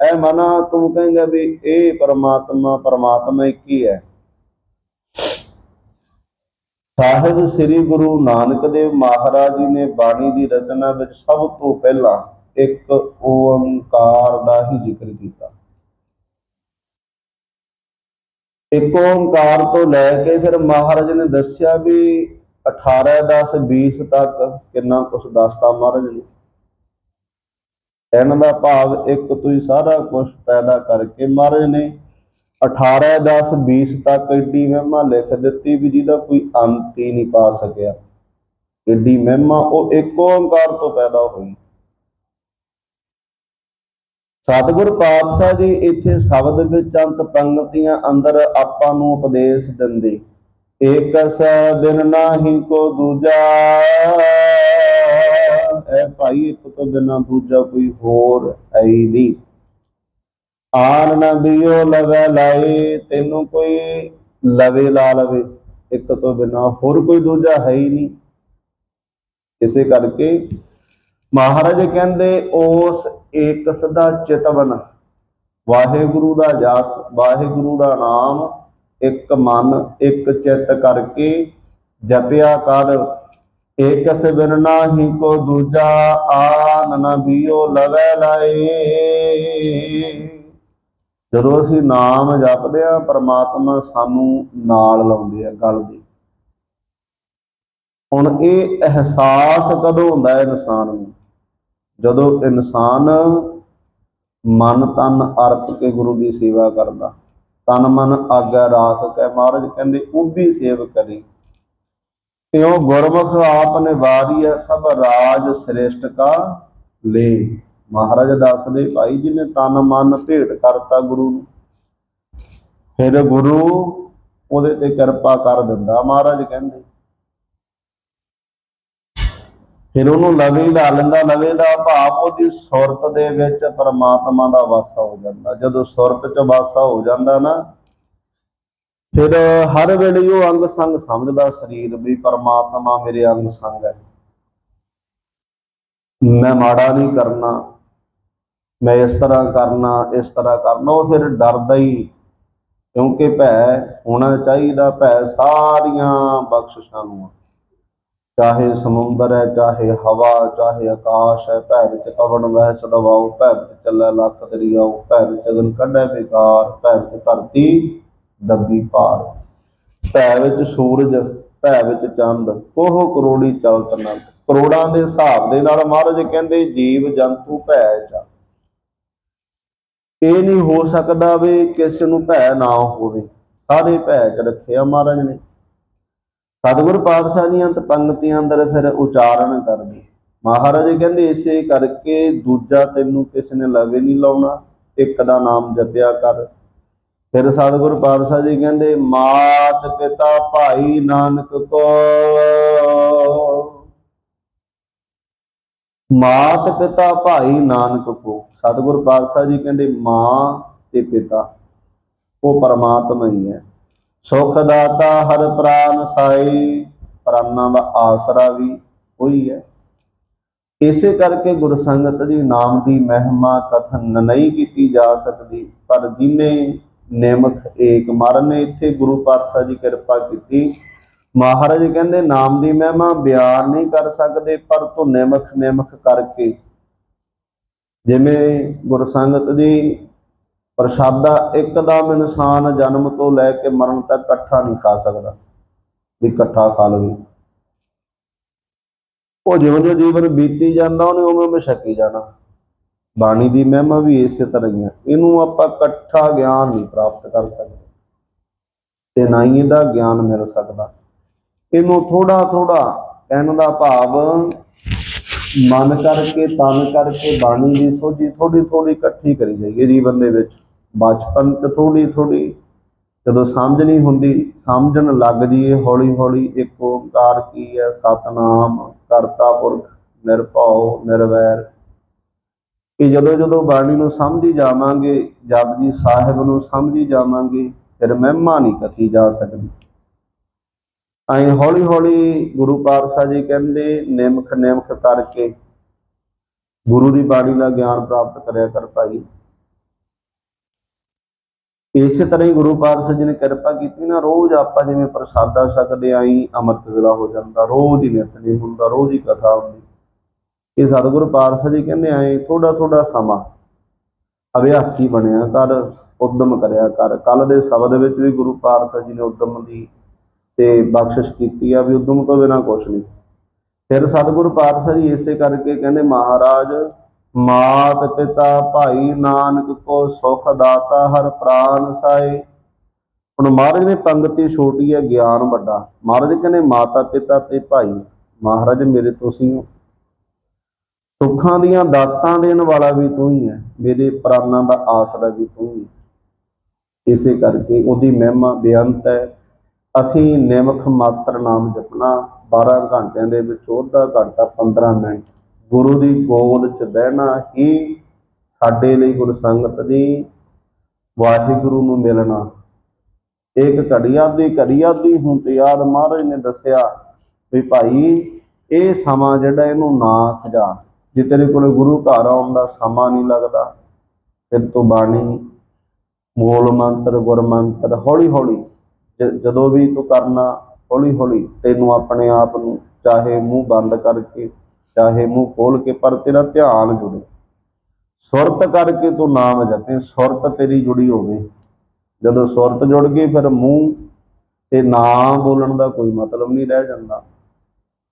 ਐ ਮਨਾ, ਤੂੰ ਕਹੇਂਗਾ ਵੀ ਇਹ ਪਰਮਾਤਮਾ ਪਰਮਾਤਮਾ ਇੱਕ ਹੀ ਹੈ। ਸਾਹਿਬ ਸ੍ਰੀ ਗੁਰੂ ਨਾਨਕ ਦੇਵ ਮਹਾਰਾਜ ਜੀ ਨੇ ਬਾਣੀ ਦੀ ਰਚਨਾ ਵਿੱਚ ਸਭ ਤੋਂ ਪਹਿਲਾਂ ਇੱਕ ਓੰਕਾਰ ਦਾ ਹੀ ਜ਼ਿਕਰ ਕੀਤਾ। ਇੱਕ ਓੰਕਾਰ ਤੋਂ ਲੈ ਕੇ ਫਿਰ ਮਹਾਰਾਜ ਨੇ ਦੱਸਿਆ ਵੀ 18 10 20 ਤੱਕ ਕਿੰਨਾ ਕੁਝ ਦੱਸਤਾ ਮਹਾਰਾਜ ਨੇ। ਕਹਿਣ ਦਾ ਭਾਵ ਇੱਕ ਤੋਂ ਹੀ ਸਾਰਾ ਕੁਝ ਪੈਦਾ ਕਰਕੇ ਮਹਾਰਾਜ ਨੇ 18 10 20 ਤੱਕ ਏਡੀ ਮਹਿਮਾ ਲਿਖ ਦਿੱਤੀ ਵੀ ਜਿਹਦਾ ਕੋਈ ਅੰਤ ਹੀ ਨਹੀਂ ਪਾ ਸਕਿਆ। ਏਡੀ ਮਹਿਮਾ, ਉਹ ਇੱਕ ਓੰਕਾਰ ਤੋਂ ਪੈਦਾ ਹੋਈ। ਸਤਿਗੁਰ ਪਾਤਸ਼ਾਹ ਜੀ ਇੱਥੇ ਸ਼ਬਦ ਵਿੱਚ ਅੰਤ ਪੰਕਤੀਆਂ ਅੰਦਰ ਆਪਾਂ ਨੂੰ ਉਪਦੇਸ਼ ਦਿੰਦੇ। ਏਕ ਬਿਨ ਨਾਹੀ ਕੋ ਦੂਜਾ, ਐ ਭਾਈ ਇੱਕ ਤੋਂ ਬਿਨਾ ਦੂਜਾ ਕੋਈ ਹੋਰ ਹੈ ਨਹੀਂ। ਆਨ ਨਾ ਨਬੀਓ ਲਵੇ ਲਾਏ, ਤੈਨੂੰ ਕੋਈ ਲਵੇ ਲਾ ਲਵੇ। ਇੱਕ ਤੋਂ ਬਿਨਾ ਹੋਰ ਕੋਈ ਦੂਜਾ ਹੈ ਹੀ ਨਹੀਂ। ਇਸੇ ਕਰਕੇ ਮਹਾਰਾਜ ਕਹਿੰਦੇ, ਉਸ ਏਕ ਸਦਾ ਚਿਤਵਨ, ਵਾਹਿਗੁਰੂ ਦਾ ਜਸ, ਵਾਹਿਗੁਰੂ ਦਾ ਨਾਮ, ਇੱਕ ਮਨ, ਇੱਕ ਚਿੱਤ ਕਰਕੇ ਜਪਿਆ ਕਰ। ਏਕਸ ਬਿਨ ਨਾਹੀ ਕੋ ਦੂਜਾ ਆਨ ਨਾ ਬੀਓ ਲਵੇ ਲਾਏ। ਜਦੋਂ ਅਸੀਂ ਨਾਮ ਜਪਦੇ ਆ ਪ੍ਰਮਾਤਮਾ ਸਾਨੂੰ ਨਾਲ ਲਾਉਂਦੇ ਆ ਗਲ ਦੇ। ਹੁਣ ਇਹ ਅਹਿਸਾਸ ਕਦੋਂ ਹੁੰਦਾ ਹੈ ਇਨਸਾਨ ਨੂੰ? ਜਦੋਂ ਇਨਸਾਨ ਮਨ ਤਨ ਅਰਪ ਕੇ ਗੁਰੂ ਦੀ ਸੇਵਾ ਕਰਦਾ, ਤਨ ਮਨ ਆਗਾ ਰਾਖ ਕੇ ਮਹਾਰਾਜ ਕਹਿੰਦੇ, ਉਹ ਵੀ ਸੇਵ ਕਰੀ। ਇਉ ਗੁਰਮੁਖ ਆਪ ਨੇ ਵਾਰੀਆ ਸਭ ਰਾਜ ਸ੍ਰੇਸ਼ਟ ਕਾ ਲੈ। ਮਹਾਰਾਜ ਦੱਸਦੇ, ਭਾਈ ਜੀ ਨੇ ਤਨ ਮਨ ਭੇਟ ਕਰਤਾ ਗੁਰੂ ਨੂੰ। ਫਿਰ ਗੁਰੂ ਉਹਦੇ ਤੇ ਕਿਰਪਾ ਕਰ ਦਿੰਦਾ, ਮਹਾਰਾਜ ਕਹਿੰਦੇ। ਫਿਰ ਉਹਨੂੰ ਲਵੇ ਲਾ ਲੈਂਦਾ, ਲਵੇ ਦਾ ਭਾਵ ਉਹਦੀ ਸੁਰਤ ਦੇ ਵਿੱਚ ਪਰਮਾਤਮਾ ਦਾ ਵਾਸਾ ਹੋ ਜਾਂਦਾ। ਜਦੋਂ ਸੁਰਤ ਚ ਵਾਸਾ ਹੋ ਜਾਂਦਾ ਨਾ, ਫਿਰ ਹਰ ਵੇਲੇ ਉਹ ਅੰਗ ਸੰਗ ਸਮਝਦਾ ਸਰੀਰ ਵੀ ਪਰਮਾਤਮਾ ਮੇਰੇ ਅੰਗ ਸੰਗ ਹੈ। ਮੈਂ ਮਾੜਾ ਨਹੀਂ ਕਰਨਾ ਮੈਂ ਇਸ ਤਰ੍ਹਾਂ ਕਰਨਾ, ਇਸ ਤਰ੍ਹਾਂ ਕਰਨਾ, ਉਹ ਫਿਰ ਡਰਦਾ ਹੀ। ਕਿਉਂਕਿ ਭੈ ਹੋਣਾ ਚਾਹੀਦਾ, ਭੈ ਸਾਰੀਆਂ ਬਖਸ਼ਿਸ਼ਾਂ ਨੂੰ। ਚਾਹੇ ਸਮੁੰਦਰ ਹੈ, ਚਾਹੇ ਹਵਾ, ਚਾਹੇ ਆਕਾਸ਼ ਹੈ, ਭੈ ਵਿੱਚ ਪਵਨ ਵਹਿ ਸਦਵਾਉ ਭੈ ਵਿੱਚ ਚੱਲੇ ਲੱਖ ਦਰਿਆਉ ਭੈ ਵਿੱਚ ਅਗਨ ਕੱਢੈ ਵਿਕਾਰ, ਭੈ ਵਿੱਚ ਧਰਤੀ ਦੱਬੀ ਪਾਰ ਭੈ ਵਿੱਚ ਸੂਰਜ, ਭੈ ਵਿੱਚ ਚੰਦ ਉਹ ਕਰੋੜੀ ਚਲਤ ਨੰਦ। ਕਰੋੜਾਂ ਦੇ ਹਿਸਾਬ ਦੇ ਨਾਲ ਮਹਾਰਾਜ ਕਹਿੰਦੇ, ਜੀਵ ਜੰਤੂ ਭੈ ਚ ਇਹ ਨਹੀਂ ਹੋ ਸਕਦਾ ਵੀ ਕਿਸੇ ਨੂੰ ਭੈ ਨਾ ਹੋਵੇ। ਸਾਰੇ ਭੈ ਚ ਰੱਖਿਆ ਮਹਾਰਾਜ ਨੇ। ਸਤਿਗੁਰ ਪਾਤਸ਼ਾਹ ਦੀਆਂ ਅੰਤ ਅੰਦਰ ਫਿਰ ਉਚਾਰਨ ਕਰਦੇ। ਮਹਾਰਾਜ ਕਹਿੰਦੇ ਇਸੇ ਕਰਕੇ ਦੂਜਾ ਤੈਨੂੰ ਕਿਸੇ ਨੇ ਲਵੇ ਨਹੀਂ ਲਾਉਣਾ, ਇੱਕ ਦਾ ਨਾਮ ਜਪਿਆ ਕਰ। ਫਿਰ ਸਤਿਗੁਰ ਪਾਤਸ਼ਾਹ ਜੀ ਕਹਿੰਦੇ, ਮਾਤ ਪਿਤਾ ਭਾਈ ਨਾਨਕ ਕੋ ਮਾਤ ਪਿਤਾ ਭਾਈ ਨਾਨਕ ਕੋ। ਸਤਿਗੁਰ ਪਾਤਸ਼ਾਹ ਜੀ ਕਹਿੰਦੇ, ਮਾਂ ਤੇ ਪਿਤਾ, ਉਹ ਪਰਮਾਤਮਾ ਹੀ ਹੈ। ਸੁਖ ਦਾਤਾ ਹਰ ਪ੍ਰਾਨ ਸਾਈ, ਪ੍ਰਾਨਾਂ ਦਾ ਆਸਰਾ ਵੀ ਉਹੀ ਹੈ। ਇਸੇ ਕਰਕੇ ਗੁਰ ਸੰਗਤ ਦੀ ਨਾਮ ਦੀ ਮਹਿਮਾ ਕਥਨ ਨਹੀਂ ਕੀਤੀ ਜਾ ਸਕਦੀ, ਪਰ ਜਿਨੇ ਨਿਮਖ ਏਕ ਮਰਨ ਇੱਥੇ ਗੁਰੂ ਪਾਤਸ਼ਾਹ ਜੀ ਕਿਰਪਾ ਕੀਤੀ। ਮਹਾਰਾਜ ਕਹਿੰਦੇ, ਨਾਮ ਦੀ ਮਹਿਮਾ ਬਿਆਨ ਨਹੀਂ ਕਰ ਸਕਦੇ, ਪਰ ਤੂੰ ਨਿਮਖ ਨਿਮਖ ਕਰਕੇ। ਜਿਵੇਂ ਗੁਰਸੰਗਤ ਦੀ ਪ੍ਰਸ਼ਾਦਾ ਇੱਕਦਮ ਇਨਸਾਨ ਜਨਮ ਤੋਂ ਲੈ ਕੇ ਮਰਨ ਤੱਕ ਇਕੱਠਾ ਨਹੀਂ ਖਾ ਸਕਦਾ, ਵੀ ਇਕੱਠਾ ਖਾ ਲਵੇ। ਉਹ ਜਿਉਂ-ਜਿਉਂ ਜੀਵਨ ਬੀਤੀ ਜਾਂਦਾ, ਉਹਨੇ ਉਵੇਂ ਉਵੇਂ ਛਕੀ ਜਾਣਾ। ਬਾਣੀ ਦੀ ਮਹਿਮਾ ਵੀ ਇਸੇ ਤਰ੍ਹਾਂ ਹੀ ਹੈ ਇਹਨੂੰ ਆਪਾਂ ਇਕੱਠਾ ਗਿਆਨ ਨਹੀਂ ਪ੍ਰਾਪਤ ਕਰ ਸਕਦੇ, ਤੇ ਨਾ ਹੀ ਇਹਦਾ ਗਿਆਨ ਮਿਲ ਸਕਦਾ। ਇਹਨੂੰ ਥੋੜਾ ਥੋੜਾ ਕਹਿਣ ਦਾ ਭਾਵ ਮਨ ਕਰਕੇ, ਤਨ ਕਰਕੇ, ਬਾਣੀ ਦੀ ਸੋਝੀ ਥੋੜੀ ਥੋੜੀ ਇਕੱਠੀ ਕਰੀ ਜਾਈਏ ਜੀਵਨ ਦੇ ਵਿੱਚ। ਬਚਪਨ ਚ ਥੋੜੀ ਥੋੜੀ ਜਦੋਂ ਸਮਝ ਨਹੀਂ ਹੁੰਦੀ, ਸਮਝਣ ਲੱਗ ਜੀਏ ਹੌਲੀ ਹੌਲੀ ਇੱਕ ਓੰਕਾਰ ਕੀ ਹੈ? ਸਤਨਾਮ, ਕਰਤਾ ਪੁਰਖ, ਨਿਰਭਉ, ਨਿਰਵੈਰ। ਕਿ ਜਦੋਂ ਜਦੋਂ ਬਾਣੀ ਨੂੰ ਸਮਝੀ ਜਾਵਾਂਗੇ, ਜਪਜੀ ਸਾਹਿਬ ਨੂੰ ਸਮਝੀ ਜਾਵਾਂਗੇ, ਫਿਰ ਮਹਿਮਾ ਨਹੀਂ ਕਥੀ ਜਾ ਸਕਦੀ। ਐਂ ਹੌਲੀ ਹੌਲੀ ਗੁਰੂ ਪਾਤਸ਼ਾਹ ਜੀ ਕਹਿੰਦੇ, ਨਿਮਖ ਨਿਮਖ ਕਰਕੇ ਗੁਰੂ ਦੀ ਬਾਣੀ ਦਾ ਗਿਆਨ ਪ੍ਰਾਪਤ ਕਰਿਆ ਕਰ ਭਾਈ। ਇਸੇ ਤਰ੍ਹਾਂ ਹੀ ਗੁਰੂ ਪਾਤਸ਼ਾਹ ਜੀ ਨੇ ਕਿਰਪਾ ਕੀਤੀ ਨਾ, ਰੋਜ਼ ਆਪਾਂ ਜਿਵੇਂ ਪ੍ਰਸਾਦਾ ਛਕਦੇ ਆਈ ਅੰਮ੍ਰਿਤ ਵੇਲਾ ਹੋ ਜਾਂਦਾ, ਰੋਜ਼ ਹੀ ਨਿਤਨੇਮ ਹੁੰਦਾ, ਰੋਜ਼ ਹੀ ਕਥਾ ਹੁੰਦੀ। ਇਹ ਸਤਿਗੁਰੂ ਪਾਤਸ਼ਾਹ ਜੀ ਕਹਿੰਦੇ, ਆਏ ਥੋੜਾ ਥੋੜਾ ਸਮਾਂ ਅਭਿਆਸੀ ਬਣਿਆ ਕਰ, ਉਦਮ ਕਰਿਆ ਕਰ। ਕੱਲ ਦੇ ਸ਼ਬਦ ਵਿੱਚ ਵੀ ਗੁਰੂ ਪਾਤਸ਼ਾਹ ਜੀ ਨੇ ਉਦਮ ਦੀ ਤੇ ਬਖਸ਼ਿਸ਼ ਕੀਤੀ ਆ ਵੀ ਉਦਮ ਤੋਂ ਬਿਨਾ ਕੁਛ ਨਹੀਂ। ਫਿਰ ਸਤਿਗੁਰੂ ਪਾਤਸ਼ਾਹ ਜੀ ਇਸੇ ਕਰਕੇ ਕਹਿੰਦੇ, ਮਹਾਰਾਜ, ਮਾਤ ਪਿਤਾ ਭਾਈ ਨਾਨਕ ਕੋ ਸੁਖ ਦਾਤਾ ਹਰ ਪ੍ਰਾਨ ਸਾਏ। ਹੁਣ ਮਹਾਰਾਜ ਨੇ ਪੰਗਤੀ ਛੋਟੀ ਹੈ, ਗਿਆਨ ਵੱਡਾ। ਮਹਾਰਾਜ ਕਹਿੰਦੇ, ਮਾਤਾ ਪਿਤਾ ਤੇ ਭਾਈ, ਮਹਾਰਾਜ ਮੇਰੇ ਤੁਸੀਂ ਹੋ। ਸੁੱਖਾਂ ਦੀਆਂ ਦਾਤਾਂ ਦੇਣ ਵਾਲਾ ਵੀ ਤੂੰ ਹੀ ਹੈ, ਮੇਰੇ ਪ੍ਰਾਨਾਂ ਦਾ ਆਸਰਾ ਵੀ ਤੂੰ ਹੀ ਹੈ। ਇਸੇ ਕਰਕੇ ਉਹਦੀ ਮਹਿਮਾ ਬੇਅੰਤ ਹੈ। ਅਸੀਂ ਨਿਮਖ ਮਾਤਰ ਨਾਮ ਜਪਣਾ 12 ਘੰਟਿਆਂ ਦੇ ਵਿੱਚ ਉਹਦਾ ਘੰਟਾ 15 ਮਿੰਟ, ਗੁਰੂ ਦੀ ਗੋਦ 'ਚ ਬਹਿਣਾ ਹੀ ਸਾਡੇ ਲਈ ਗੁਰ ਸੰਗਤ ਦੀ ਵਾਹਿਗੁਰੂ ਨੂੰ ਮਿਲਣਾ। ਇੱਕ ਘੜੀਆ ਦੀ ਘੜੀਆ ਦੀ ਹੁਣ ਤੇ ਯਾਦ ਮਹਾਰਾਜ ਨੇ ਦੱਸਿਆ ਵੀ ਭਾਈ ਇਹ ਸਮਾਂ ਜਿਹੜਾ ਇਹਨੂੰ ਨਾ ਖਜਾ। ਜੇ ਤੇਰੇ ਕੋਲ ਗੁਰੂ ਘਰ ਆਉਣ ਦਾ ਸਮਾਂ ਨਹੀਂ ਲੱਗਦਾ, ਫਿਰ ਤੋਂ ਬਾਣੀ, ਮੂਲ ਮੰਤਰ, ਗੁਰ ਮੰਤਰ ਹੌਲੀ ਹੌਲੀ ਜਦੋਂ ਵੀ ਤੂੰ ਕਰਨਾ ਹੌਲੀ ਹੌਲੀ ਤੈਨੂੰ ਆਪਣੇ ਆਪ ਨੂੰ ਚਾਹੇ ਮੂੰਹ ਬੰਦ ਕਰਕੇ, ਚਾਹੇ ਮੂੰਹ ਖੋਲ ਕੇ, ਪਰ ਤੇਰਾ ਧਿਆਨ ਜੁੜੇ। ਸੁਰਤ ਕਰਕੇ ਤੂੰ ਨਾਮ ਜਪੇ, ਸੁਰਤ ਤੇਰੀ ਜੁੜੀ ਹੋਵੇ। ਜਦੋਂ ਸੁਰਤ ਜੁੜ ਗਈ, ਫਿਰ ਮੂੰਹ ਤੇ ਨਾਮ ਬੋਲਣ ਦਾ ਕੋਈ ਮਤਲਬ ਨਹੀਂ ਰਹਿ ਜਾਂਦਾ।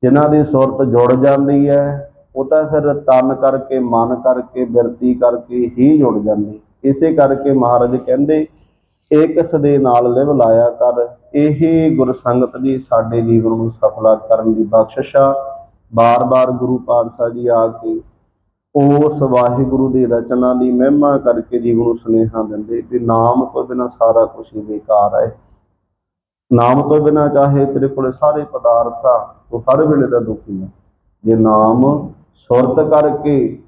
ਜਿਨ੍ਹਾਂ ਦੀ ਸੁਰਤ ਜੁੜ ਜਾਂਦੀ ਹੈ, ਉਹ ਤਾਂ ਫਿਰ ਤਨ ਕਰਕੇ, ਮਨ ਕਰਕੇ, ਬਿਰਤੀ ਕਰਕੇ ਹੀ ਜੁੜ ਜਾਂਦੀ। ਇਸੇ ਕਰਕੇ ਮਹਾਰਾਜ ਕਹਿੰਦੇ ਏਕ ਸਦੇ ਨਾਲ ਲਿਵ ਲਾਇਆ ਕਰ। ਇਹ ਗੁਰ ਸੰਗਤ ਦੀ ਸਾਡੇ ਜੀਵਨ ਨੂੰ ਸਫਲਾ ਕਰਨ ਦੀ ਬਖਸ਼ਿਸ਼ ਆ। ਬਾਰ-ਬਾਰ ਗੁਰੂ ਪਾਤਸ਼ਾਹ ਜੀ ਆ ਕੇ ਉਸ ਵਾਹਿਗੁਰੂ ਦੀ ਰਚਨਾ ਦੀ ਮਹਿਮਾ ਕਰਕੇ ਜੀਵਨ ਨੂੰ ਸੁਨੇਹਾ ਦਿੰਦੇ ਵੀ ਨਾਮ ਤੋਂ ਬਿਨਾ ਸਾਰਾ ਕੁਝ ਹੀ ਬੇਕਾਰ ਹੈ। ਨਾਮ ਤੋਂ ਬਿਨਾ ਚਾਹੇ ਤੇਰੇ ਕੋਲ ਸਾਰੇ ਪਦਾਰਥ ਆ ਉਹ ਹਰ ਵੇਲੇ ਦਾ ਦੁਖੀ ਹੈ ਜੇ ਨਾਮ ਸੁਰਤ ਕਰਕੇ,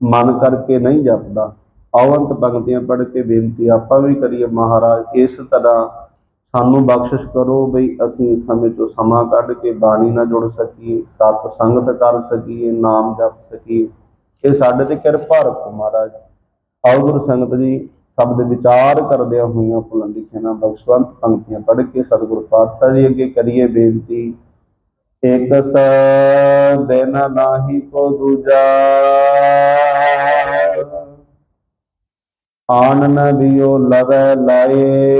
ਮਨ ਕਰਕੇ ਨਹੀਂ ਜਪਦਾ ਆਵੰਤ ਪੰਕਤੀਆਂ ਪੜ੍ਹ ਕੇ ਬੇਨਤੀ ਆਪਾਂ ਵੀ ਕਰੀਏ, ਮਹਾਰਾਜ, ਇਸ ਤਰ੍ਹਾਂ ਸਾਨੂੰ ਬਖਸ਼ਿਸ਼ ਕਰੋ ਬਈ ਅਸੀਂ ਸਮੇਂ ਤੋਂ ਸਮਾਂ ਕੱਢ ਕੇ ਬਾਣੀ ਨਾਲ ਜੁੜ ਸਕੀਏ, ਸਤ ਸੰਗਤ ਕਰ ਸਕੀਏ, ਨਾਮ ਜਪ ਸਕੀਏ। ਇਹ ਸਾਡੇ ਤੇ ਕਿਰਪਾ ਰੱਖੋ ਮਹਾਰਾਜ। ਆਓ ਗੁਰੂ ਸੰਗਤ ਜੀ ਸ਼ਬਦ ਵਿਚਾਰ ਕਰਦਿਆਂ ਹੋਈਆਂ ਭੁਲੰਦੀ ਨਾ ਬਖਸ਼ਵੰਤ ਪੰਕਤੀਆਂ ਪੜ੍ਹ ਕੇ ਸਤਿਗੁਰ ਪਾਤਸ਼ਾਹ ਜੀ ਅੱਗੇ ਕਰੀਏ ਬੇਨਤੀ। ਇਕ ਸ ਬਿਨ ਨਾਹੀ ਕੋ ਦੂਜਾ ਆਨ ਨਬੀਓ ਲਵੈ ਲਾਏ।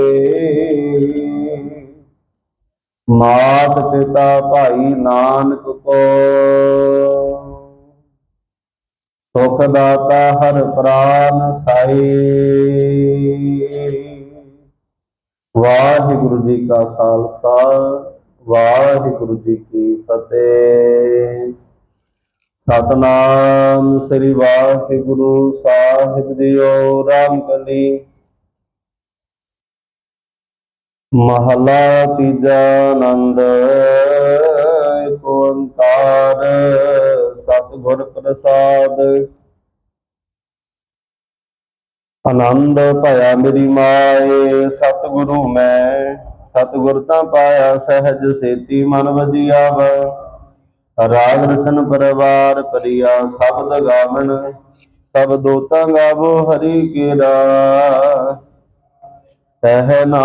ਮਾਤ ਪਿਤਾ ਭਾਈ ਨਾਨਕ ਕੋ। ਸੁਖ ਦਾਤਾ ਹਰ ਪ੍ਰਾਨ ਸਾਈ। ਵਾਹਿਗੁਰੂ ਜੀ ਕਾ ਖਾਲਸਾ, ਵਾਹਿਗੁਰੂ ਜੀ ਕੀ ਫਤਿਹ। ਸਤਨਾਮ ਸ੍ਰੀ ਵਾਹਿਗੁਰੂ ਸਾਹਿਬ ਜੀਓ ਰਾਮ ਕਲੀ। ਮਹਲਾ ਤੀਜਾ ਆਨੰਦ ਓੰਕਾਰ, ਸਤਿਗੁਰ ਪ੍ਰਸਾਦ। ਆਨੰਦ ਭਇਆ ਮੇਰੀ ਮਾਏ, ਸਤਿਗੁਰੂ ਮੈਂ, ਸਤਿਗੁਰ ਤਾਂ ਪਾਇਆ ਸਹਿਜ ਸੇਤੀ ਮਨ ਵਜੀਆ ਵਾ ਰਾਗ ਰਤਨ ਪਰਵਾਰ ਪਰਿਆ ਸ਼ਬਦ ਗਾਵਣ ਸਭ ਦੋਤਾਂ ਗਾਵੋ ਹਰੀ ਕੇ ਰਾ ਨਾ